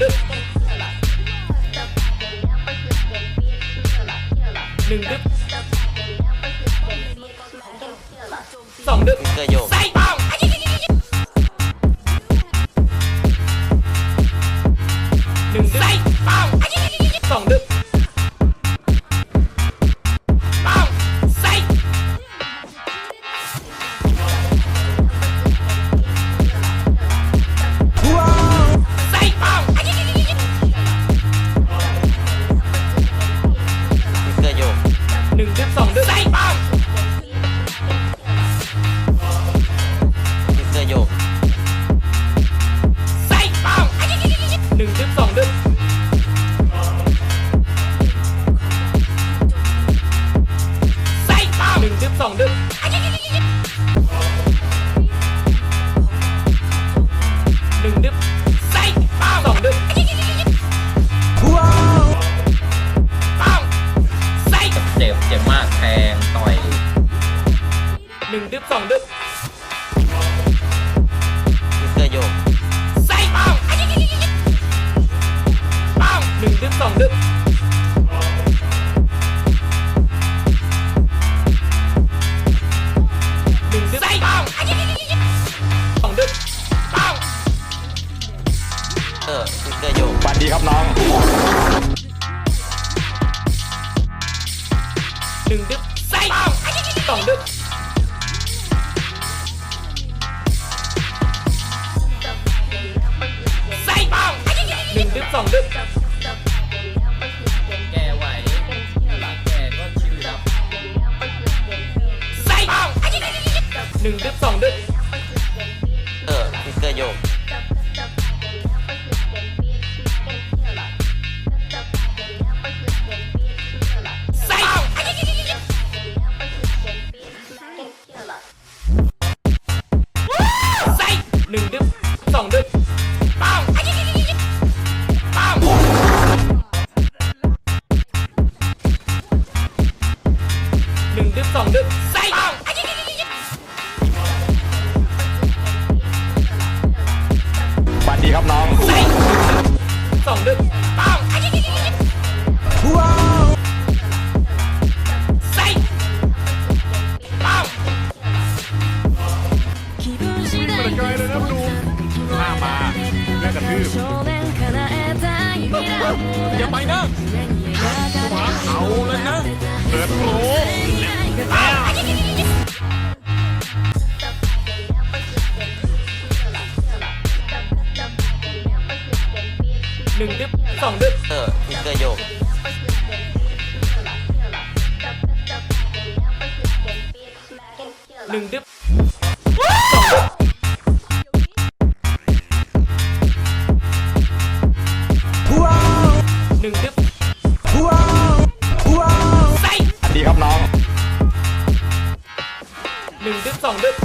ดึ๊บหนึ่งดึ๊บสองดึ๊บฟิกเกอร์โยกใส่เป้า นึ่งดึ๊บสองดึ๊บฟิกเกอร์โยกใส่เป้าเป้าหนึ่งดึ๊บสองดึ๊บหนึ่งดึ๊บใส่เป้าสองดึ๊บเป้าเออฟิกเกอร์โยกฝันดีครับน้องหนึ่งดึ๊บใส่เป้าสองดึ๊บ สองดึ๊บแกไหวแกก็ชิวดับใส่หนึ่งดึ๊บสองดึ๊บเออพิกเกอร์โยก หนึ่งดึ๊บสองดึ๊บใส่เป้าฝันดีครับน้องใส่สองดึ๊บเป้าใส่เป้าหน้ามาแม่กระทืบอย่าไปนะหมาเอาเลยนะเปิดโล สองดึ๊บเออฟิกเกอร์โยกหนึ่งดึ๊บสองดึ๊บหนึ่งดึ๊บใส่ฝันดีครับน้องหนึ่งดึ๊บสองดึ๊บ